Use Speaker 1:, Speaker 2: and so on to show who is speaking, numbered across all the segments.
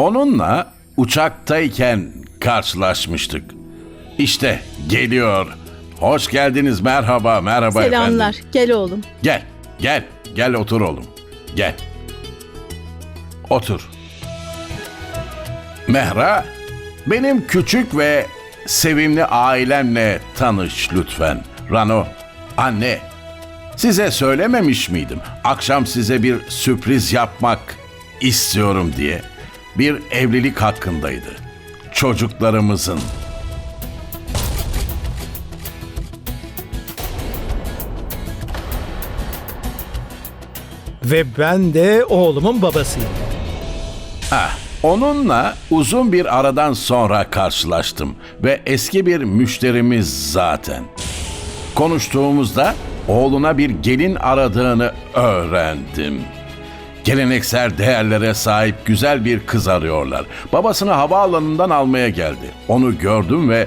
Speaker 1: Onunla uçaktayken karşılaşmıştık. İşte geliyor. Hoş geldiniz. Merhaba, merhaba
Speaker 2: Selamlar.
Speaker 1: efendim.
Speaker 2: Gel oğlum.
Speaker 1: Gel, gel, gel otur oğlum. Gel. Otur. Mehra, benim küçük ve sevimli ailemle tanış lütfen. Rano, anne, size söylememiş miydim? Akşam size bir sürpriz yapmak istiyorum diye. Bir evlilik hakkındaydı. Çocuklarımızın.
Speaker 3: Ve ben de oğlumun babasıyım.
Speaker 1: Ah, onunla uzun bir aradan sonra karşılaştım ve eski bir müşterimiz zaten. Konuştuğumuzda oğluna bir gelin aradığını öğrendim. Geleneksel değerlere sahip güzel bir kız arıyorlar. Babasını havaalanından almaya geldi. Onu gördüm ve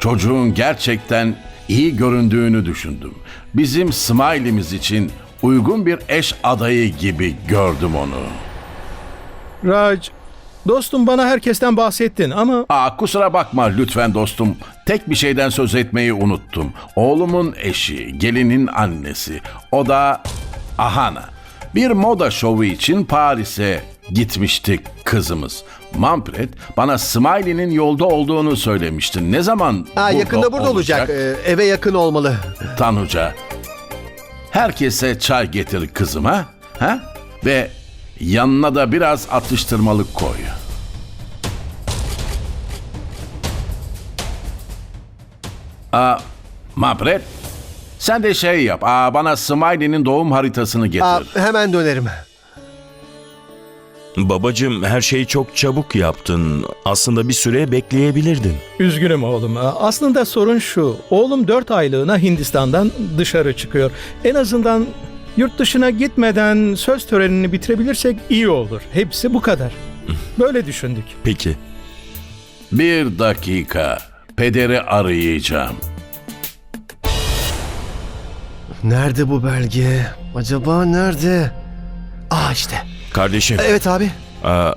Speaker 1: çocuğun gerçekten iyi göründüğünü düşündüm. Bizim Smiley'miz için uygun bir eş adayı gibi gördüm onu.
Speaker 3: Raj, dostum bana herkesten bahsettin ama
Speaker 1: Aa, kusura bakma lütfen dostum. Tek bir şeyden söz etmeyi unuttum. Oğlumun eşi, gelinin annesi. O da Ahana. Bir moda şovu için Paris'e gitmiştik kızımız. Manfred bana Smiley'nin yolda olduğunu söylemişti. Ne zaman
Speaker 4: Ha,
Speaker 1: burada
Speaker 4: yakında burada olacak. Ee, eve yakın olmalı.
Speaker 1: Tanuca. Herkese çay getir kızıma. Ha? Ve yanına da biraz atıştırmalık koy. Aa, Mapret. Sen de şey yap. Aa, bana Smiley'nin doğum haritasını getir.
Speaker 4: Aa, hemen dönerim.
Speaker 5: Babacım her şeyi çok çabuk yaptın. Aslında bir süre bekleyebilirdin.
Speaker 3: üzgünüm oğlum. Aslında sorun şu. Oğlum 4 aylığına Hindistan'dan dışarı çıkıyor. En azından yurt dışına gitmeden söz törenini bitirebilirsek iyi olur. Hepsi bu kadar. Böyle düşündük.
Speaker 5: Peki.
Speaker 1: Bir dakika. Pederi arayacağım.
Speaker 4: Nerede bu belge? Acaba nerede? Aa işte.
Speaker 5: Kardeşim,
Speaker 4: Evet abi.
Speaker 5: aa,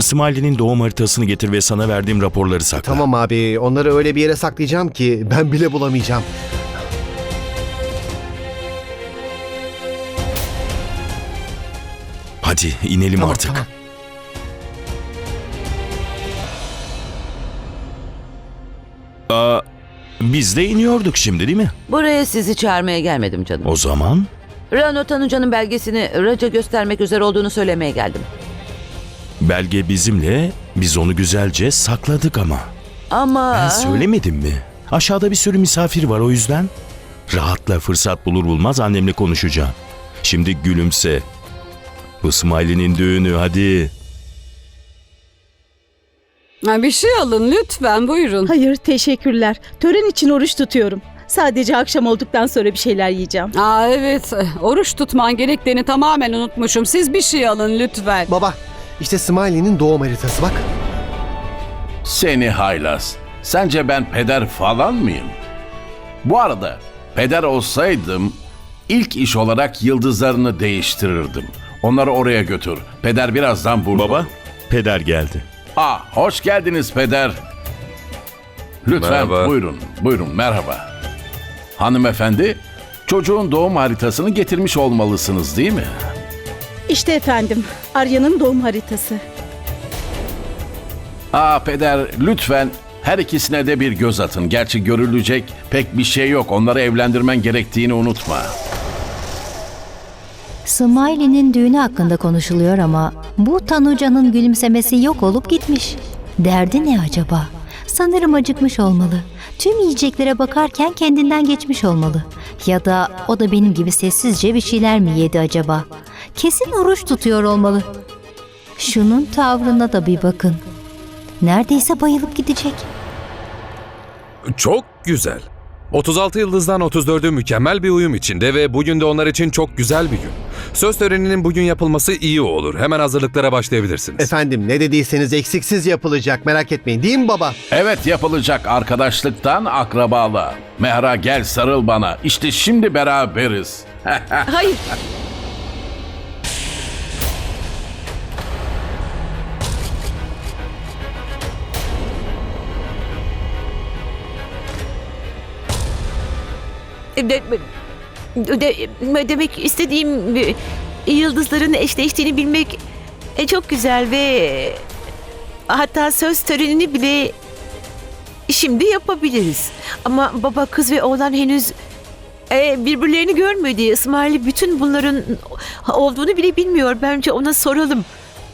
Speaker 5: Smiley'nin doğum haritasını getir ve sana verdiğim raporları sakla.
Speaker 4: Tamam abi. Onları öyle bir yere saklayacağım ki ben bile bulamayacağım.
Speaker 5: Hadi inelim
Speaker 4: Tamam,
Speaker 5: artık.
Speaker 4: tamam.
Speaker 5: Aa, biz de iniyorduk şimdi değil mi?
Speaker 6: Buraya sizi çağırmaya gelmedim canım.
Speaker 5: O zaman
Speaker 6: Rano Tanuca'nın belgesini Raca göstermek üzere olduğunu söylemeye geldim.
Speaker 5: belge bizimle, biz onu güzelce sakladık ama.
Speaker 6: Ama...
Speaker 5: Ben söylemedim mi? Aşağıda bir sürü misafir var o yüzden. Rahatla fırsat bulur bulmaz annemle konuşacağım. Şimdi gülümse. Bu Smiley'nin düğünü hadi.
Speaker 7: Ha, Bir şey alın lütfen buyurun.
Speaker 2: Hayır teşekkürler. Tören için oruç tutuyorum. Sadece akşam olduktan sonra bir şeyler yiyeceğim.
Speaker 7: Aa evet oruç tutman gerektiğini tamamen unutmuşum. Siz bir şey alın lütfen.
Speaker 4: Baba işte Smiley'nin doğum haritası bak.
Speaker 1: Seni haylaz. Sence ben peder falan mıyım? Bu arada peder olsaydım ilk iş olarak yıldızlarını değiştirirdim. Onları oraya götür. Peder birazdan burada.
Speaker 5: Baba, peder geldi.
Speaker 1: Aa, hoş geldiniz peder. Lütfen
Speaker 8: Merhaba.
Speaker 1: buyurun. Buyurun merhaba. Hanımefendi, çocuğun doğum haritasını getirmiş olmalısınız değil mi?
Speaker 2: İşte efendim Arya'nın doğum haritası.
Speaker 1: Aa peder lütfen her ikisine de bir göz atın. Gerçi görülecek pek bir şey yok. Onları evlendirmen gerektiğini unutma.
Speaker 9: Smiley'nin düğünü hakkında konuşuluyor ama bu Tanuca'nın gülümsemesi yok olup gitmiş. Derdi ne acaba? Sanırım acıkmış olmalı. Tüm yiyeceklere bakarken kendinden geçmiş olmalı. Ya da o da benim gibi sessizce bir şeyler mi yedi acaba? Kesin oruç tutuyor olmalı. Şunun tavrına da bir bakın. Neredeyse bayılıp gidecek.
Speaker 8: Çok güzel. 36 yıldızdan 34'ü mükemmel bir uyum içinde ve bugün de onlar için çok güzel bir gün. Söz töreninin bugün yapılması iyi olur. Hemen hazırlıklara başlayabilirsiniz.
Speaker 4: Efendim ne dediyseniz eksiksiz yapılacak merak etmeyin değil mi baba?
Speaker 1: Evet yapılacak arkadaşlıktan akrabalığa. Mehra gel sarıl bana. İşte şimdi beraberiz.
Speaker 2: Hayır.
Speaker 10: De, de- demek istediğim e, yıldızların eşleştiğini bilmek e, çok güzel ve hatta söz törenini bile şimdi yapabiliriz. Ama baba kız ve oğlan henüz e, birbirlerini görmedi. İsmail bütün bunların olduğunu bile bilmiyor. Bence ona soralım.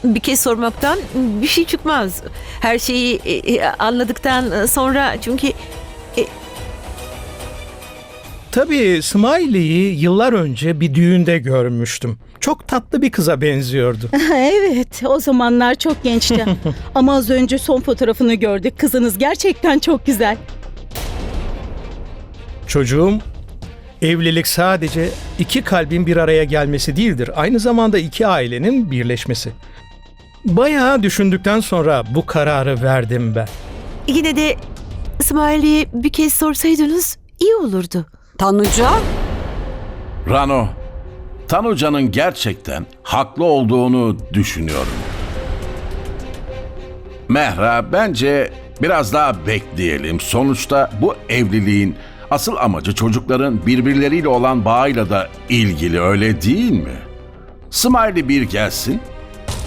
Speaker 10: Bir kez sormaktan bir şey çıkmaz. Her şeyi e, e, anladıktan sonra çünkü
Speaker 3: Tabii Smiley'i yıllar önce bir düğünde görmüştüm. Çok tatlı bir kıza benziyordu.
Speaker 2: evet, o zamanlar çok gençti. Ama az önce son fotoğrafını gördük. Kızınız gerçekten çok güzel.
Speaker 3: Çocuğum, evlilik sadece iki kalbin bir araya gelmesi değildir. Aynı zamanda iki ailenin birleşmesi. Bayağı düşündükten sonra bu kararı verdim ben.
Speaker 10: yine de İsmail'i bir kez sorsaydınız iyi olurdu.
Speaker 7: Tanuca?
Speaker 1: Rano, Tanuca'nın gerçekten haklı olduğunu düşünüyorum. Mehra bence biraz daha bekleyelim. Sonuçta bu evliliğin asıl amacı çocukların birbirleriyle olan bağıyla da ilgili öyle değil mi? Smiley bir gelsin.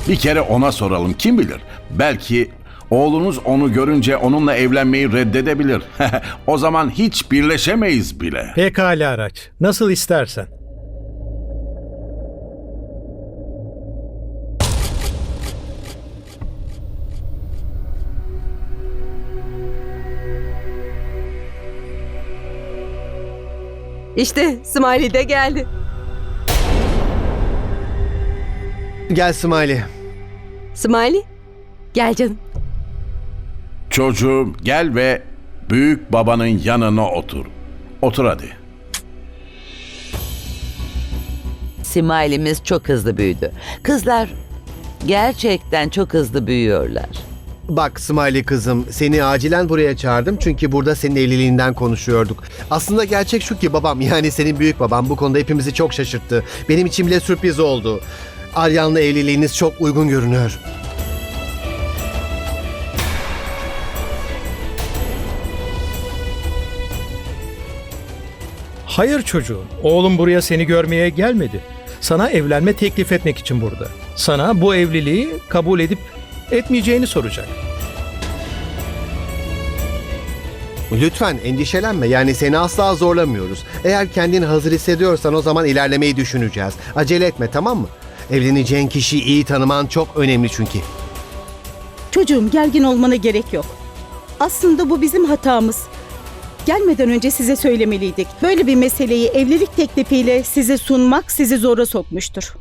Speaker 1: Bir kere ona soralım kim bilir. Belki oğlunuz onu görünce onunla evlenmeyi reddedebilir. o zaman hiç birleşemeyiz bile.
Speaker 3: Pekala araç. Nasıl istersen.
Speaker 11: İşte Smiley de geldi.
Speaker 4: Gel Smiley.
Speaker 11: Smiley, gel canım.
Speaker 1: Çocuğum gel ve büyük babanın yanına otur. Otur hadi.
Speaker 6: Smiley'miz çok hızlı büyüdü. Kızlar gerçekten çok hızlı büyüyorlar.
Speaker 4: Bak Smiley kızım seni acilen buraya çağırdım çünkü burada senin evliliğinden konuşuyorduk. Aslında gerçek şu ki babam yani senin büyük babam bu konuda hepimizi çok şaşırttı. Benim için bile sürpriz oldu. Aryan'la evliliğiniz çok uygun görünüyor.
Speaker 3: Hayır çocuğum, oğlum buraya seni görmeye gelmedi. Sana evlenme teklif etmek için burada. Sana bu evliliği kabul edip etmeyeceğini soracak.
Speaker 4: Lütfen endişelenme yani seni asla zorlamıyoruz. Eğer kendini hazır hissediyorsan o zaman ilerlemeyi düşüneceğiz. Acele etme tamam mı? Evleneceğin kişiyi iyi tanıman çok önemli çünkü.
Speaker 2: Çocuğum gergin olmana gerek yok. Aslında bu bizim hatamız. Gelmeden önce size söylemeliydik. Böyle bir meseleyi evlilik teklifiyle size sunmak sizi zora sokmuştur.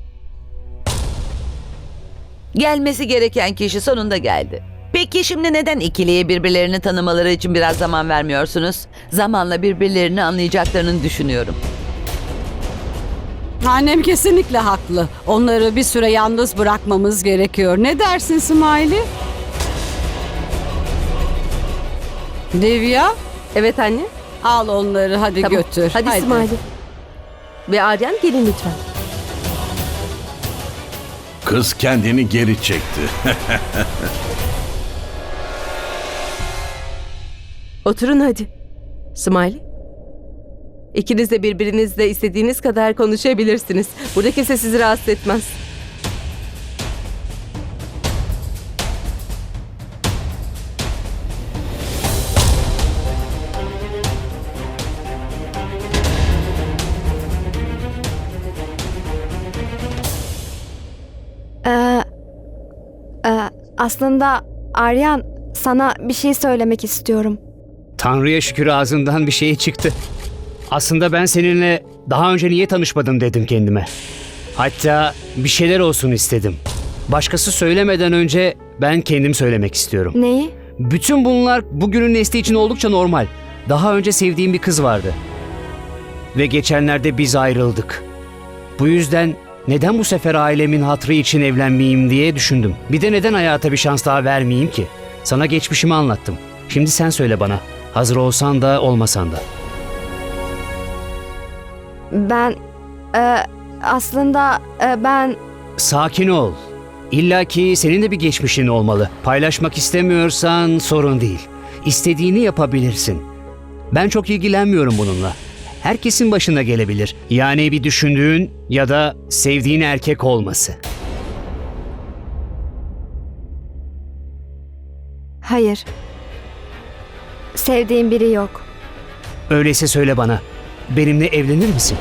Speaker 6: Gelmesi gereken kişi sonunda geldi. Peki şimdi neden ikiliye birbirlerini tanımaları için biraz zaman vermiyorsunuz? Zamanla birbirlerini anlayacaklarını düşünüyorum.
Speaker 7: Annem kesinlikle haklı. Onları bir süre yalnız bırakmamız gerekiyor. Ne dersin Smiley? Divya,
Speaker 11: Evet anne.
Speaker 7: al onları hadi
Speaker 11: Tamam.
Speaker 7: götür.
Speaker 11: Hadi, Smiley. Ve Aryan gelin lütfen.
Speaker 1: Kız kendini geri çekti.
Speaker 11: Oturun hadi. Smiley. İkiniz de birbirinizle istediğiniz kadar konuşabilirsiniz. Burada kimse sizi rahatsız etmez.
Speaker 12: Aslında Aryan sana bir şey söylemek istiyorum.
Speaker 13: Tanrı'ya şükür ağzından bir şey çıktı. Aslında ben seninle daha önce niye tanışmadım dedim kendime. Hatta bir şeyler olsun istedim. Başkası söylemeden önce ben kendim söylemek istiyorum.
Speaker 12: Neyi?
Speaker 13: Bütün bunlar bugünün nesli için oldukça normal. Daha önce sevdiğim bir kız vardı. Ve geçenlerde biz ayrıldık. Bu yüzden neden bu sefer ailemin hatrı için evlenmeyeyim diye düşündüm. Bir de neden hayata bir şans daha vermeyeyim ki? Sana geçmişimi anlattım. Şimdi sen söyle bana. Hazır olsan da olmasan da.
Speaker 12: Ben e, aslında e, ben
Speaker 13: Sakin ol. İlla ki senin de bir geçmişin olmalı. Paylaşmak istemiyorsan sorun değil. İstediğini yapabilirsin. Ben çok ilgilenmiyorum bununla. Herkesin başına gelebilir. Yani bir düşündüğün ya da sevdiğin erkek olması.
Speaker 12: Hayır. Sevdiğim biri yok.
Speaker 13: Öyleyse söyle bana. Benimle evlenir misin?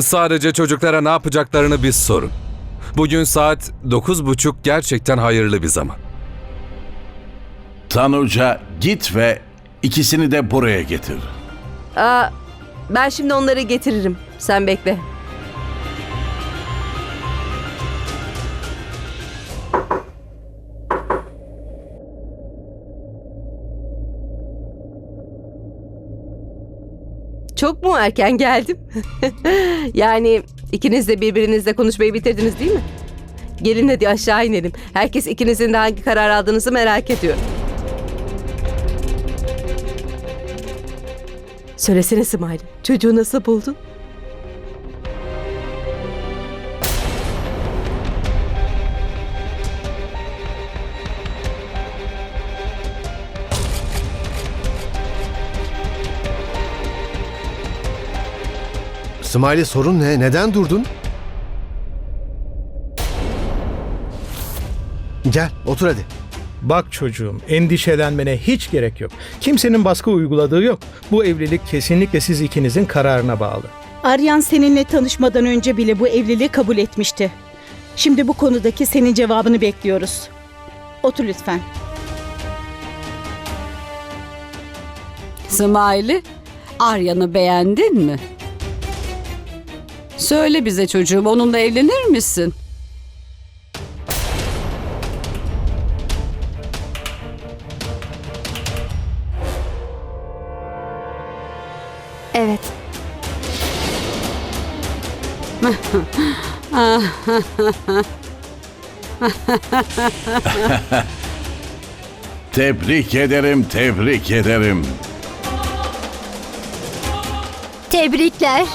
Speaker 8: Sadece çocuklara ne yapacaklarını biz sorun. Bugün saat 9.30 gerçekten hayırlı bir zaman.
Speaker 1: Tanuca git ve ikisini de buraya getir.
Speaker 11: Aa, ben şimdi onları getiririm. Sen bekle. Çok mu erken geldim? yani ikiniz de birbirinizle konuşmayı bitirdiniz değil mi? Gelin hadi aşağı inelim. Herkes ikinizin de hangi karar aldığınızı merak ediyor. Söylesene Smiley. Çocuğu nasıl buldun?
Speaker 4: Smiley sorun ne? Neden durdun? Gel otur hadi.
Speaker 3: Bak çocuğum, endişelenmene hiç gerek yok. Kimsenin baskı uyguladığı yok. Bu evlilik kesinlikle siz ikinizin kararına bağlı.
Speaker 2: Aryan seninle tanışmadan önce bile bu evliliği kabul etmişti. Şimdi bu konudaki senin cevabını bekliyoruz. Otur lütfen.
Speaker 7: Smiley, Arya'nı beğendin mi? Söyle bize çocuğum onunla evlenir misin?
Speaker 12: Evet.
Speaker 1: Tebrik ederim, tebrik ederim.
Speaker 9: Tebrikler.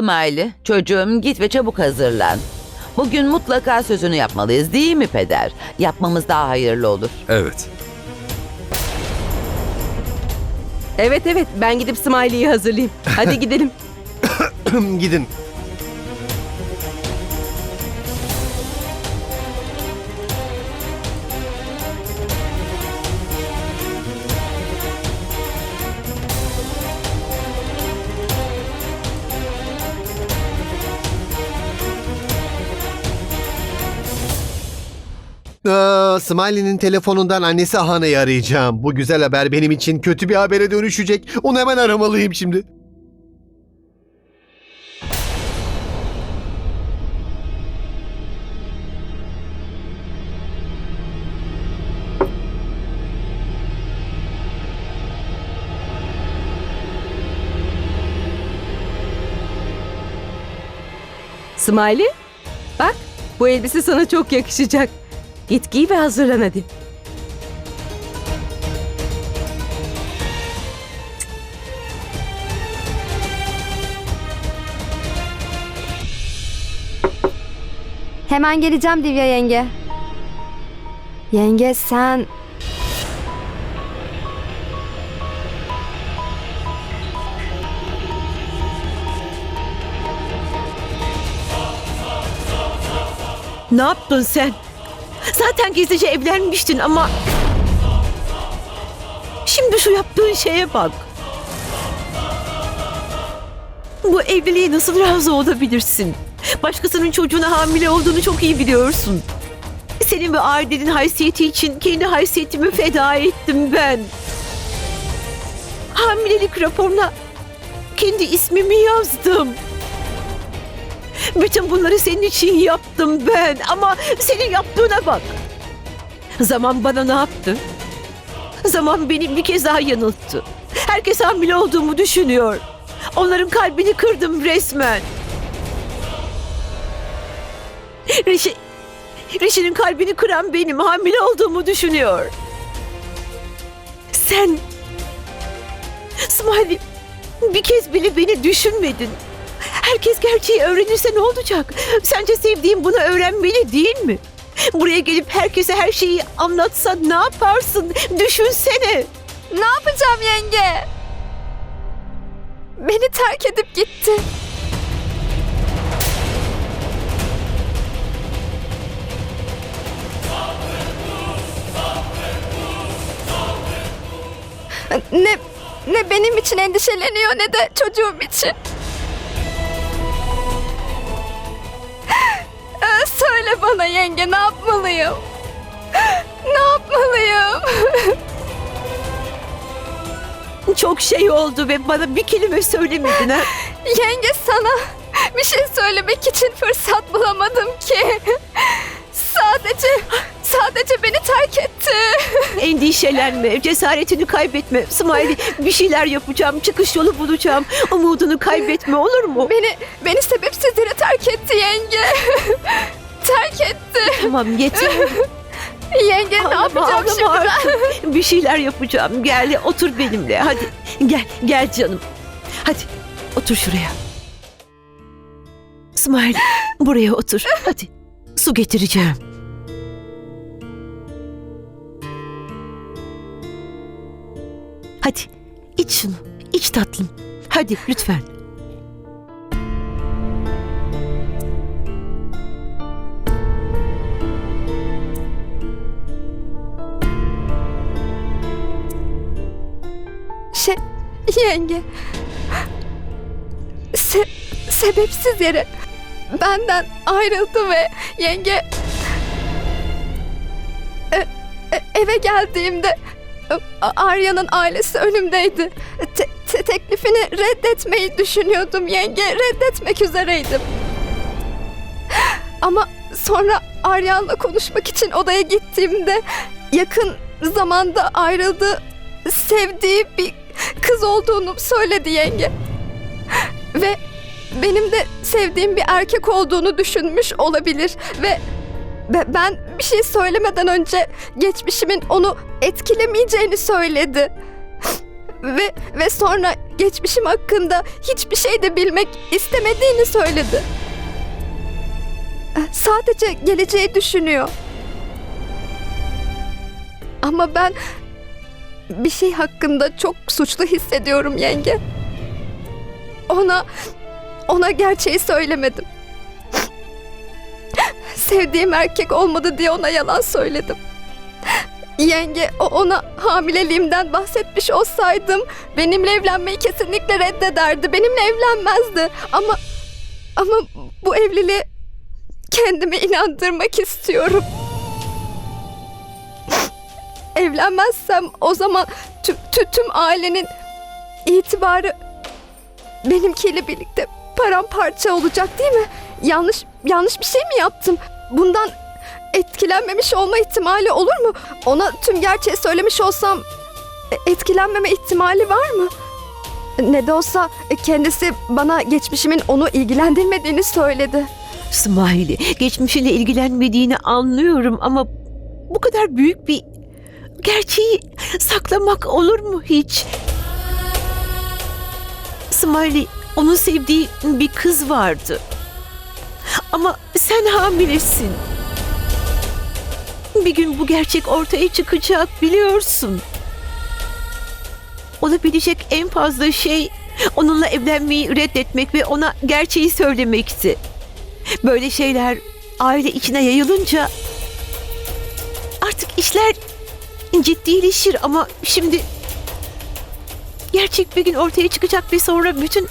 Speaker 6: Smiley, çocuğum git ve çabuk hazırlan. Bugün mutlaka sözünü yapmalıyız değil mi peder? Yapmamız daha hayırlı olur.
Speaker 8: Evet.
Speaker 11: Evet evet ben gidip Smiley'i hazırlayayım. Hadi gidelim.
Speaker 4: Gidin. Smiley'nin telefonundan annesi Ahana'yı arayacağım. Bu güzel haber benim için kötü bir habere dönüşecek. Onu hemen aramalıyım şimdi.
Speaker 11: Smiley, bak bu elbise sana çok yakışacak. Git giy ve hazırlan hadi.
Speaker 12: Hemen geleceğim Divya yenge. Yenge sen...
Speaker 10: Ne yaptın sen? Zaten gizlice evlenmiştin ama... Şimdi şu yaptığın şeye bak. Bu evliliğe nasıl razı olabilirsin? Başkasının çocuğuna hamile olduğunu çok iyi biliyorsun. Senin ve ailenin haysiyeti için kendi haysiyetimi feda ettim ben. Hamilelik raporuna kendi ismimi yazdım. Bütün bunları senin için yaptım ben ama senin yaptığına bak. Zaman bana ne yaptı? Zaman beni bir kez daha yanılttı. Herkes hamile olduğumu düşünüyor. Onların kalbini kırdım resmen. Rişi, Rişi'nin kalbini kıran benim. Hamile olduğumu düşünüyor. Sen... Smiley, bir kez bile beni düşünmedin. Herkes gerçeği öğrenirse ne olacak? Sence sevdiğim bunu öğrenmeli değil mi? Buraya gelip herkese her şeyi anlatsan ne yaparsın? Düşünsene.
Speaker 12: Ne yapacağım yenge? Beni terk edip gitti. Ne ne benim için endişeleniyor ne de çocuğum için. Söyle bana yenge ne yapmalıyım? Ne yapmalıyım?
Speaker 10: Çok şey oldu ve bana bir kelime söylemedin ha.
Speaker 12: Yenge sana bir şey söylemek için fırsat bulamadım ki. Sadece, sadece beni terk etti.
Speaker 10: Endişelenme, cesaretini kaybetme. Smiley bir şeyler yapacağım, çıkış yolu bulacağım. Umudunu kaybetme olur mu?
Speaker 12: Beni, beni sebepsiz yere terk etti yenge. Terk etti.
Speaker 10: Tamam yeter.
Speaker 12: Yenge ne yapacağım şimdi ben?
Speaker 10: artık. Bir şeyler yapacağım. Gel otur benimle. Hadi gel, gel canım. Hadi otur şuraya. Smiley buraya otur. Hadi su getireceğim. Hadi iç şunu. İç tatlım. Hadi lütfen.
Speaker 12: Yenge. Se, sebepsiz yere benden ayrıldı ve yenge E, e, eve geldiğimde e, Arya'nın ailesi önümdeydi. Te- te- teklifini reddetmeyi düşünüyordum yenge. Reddetmek üzereydim. Ama sonra Arya'nla konuşmak için odaya gittiğimde yakın zamanda ayrıldığı sevdiği bir kız olduğunu söyledi yenge. Ve benim de sevdiğim bir erkek olduğunu düşünmüş olabilir ve ben bir şey söylemeden önce geçmişimin onu etkilemeyeceğini söyledi. Ve ve sonra geçmişim hakkında hiçbir şey de bilmek istemediğini söyledi. Sadece geleceği düşünüyor. Ama ben bir şey hakkında çok suçlu hissediyorum yenge. Ona ona gerçeği söylemedim. Sevdiğim erkek olmadı diye ona yalan söyledim. Yenge ona hamileliğimden bahsetmiş olsaydım benimle evlenmeyi kesinlikle reddederdi. Benimle evlenmezdi. Ama ama bu evliliğe kendimi inandırmak istiyorum. Evlenmezsem o zaman tüm, tüm, tüm ailenin itibarı benimkiyle birlikte paramparça olacak değil mi? Yanlış yanlış bir şey mi yaptım? Bundan etkilenmemiş olma ihtimali olur mu? Ona tüm gerçeği söylemiş olsam e, etkilenmeme ihtimali var mı? Ne de olsa e, kendisi bana geçmişimin onu ilgilendirmediğini söyledi.
Speaker 10: Smiley, geçmişiyle ilgilenmediğini anlıyorum ama bu kadar büyük bir gerçeği saklamak olur mu hiç? Smiley, onun sevdiği bir kız vardı. Ama sen hamilesin. Bir gün bu gerçek ortaya çıkacak biliyorsun. Olabilecek en fazla şey onunla evlenmeyi reddetmek ve ona gerçeği söylemekti. Böyle şeyler aile içine yayılınca artık işler ciddileşir ama şimdi gerçek bir gün ortaya çıkacak ve sonra bütün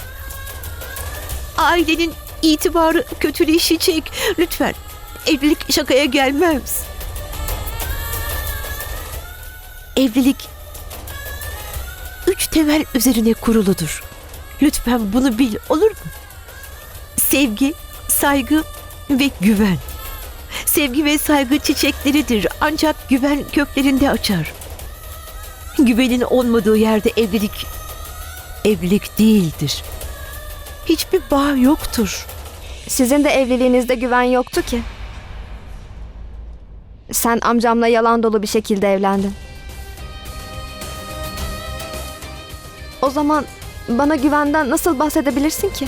Speaker 10: ailenin itibarı kötüleşecek. Lütfen evlilik şakaya gelmez. Evlilik üç temel üzerine kuruludur. Lütfen bunu bil olur mu? Sevgi, saygı ve güven. Sevgi ve saygı çiçekleridir ancak güven köklerinde açar. Güvenin olmadığı yerde evlilik evlilik değildir. Hiçbir bağ yoktur.
Speaker 12: Sizin de evliliğinizde güven yoktu ki. sen amcamla yalan dolu bir şekilde evlendin. O zaman bana güvenden nasıl bahsedebilirsin ki?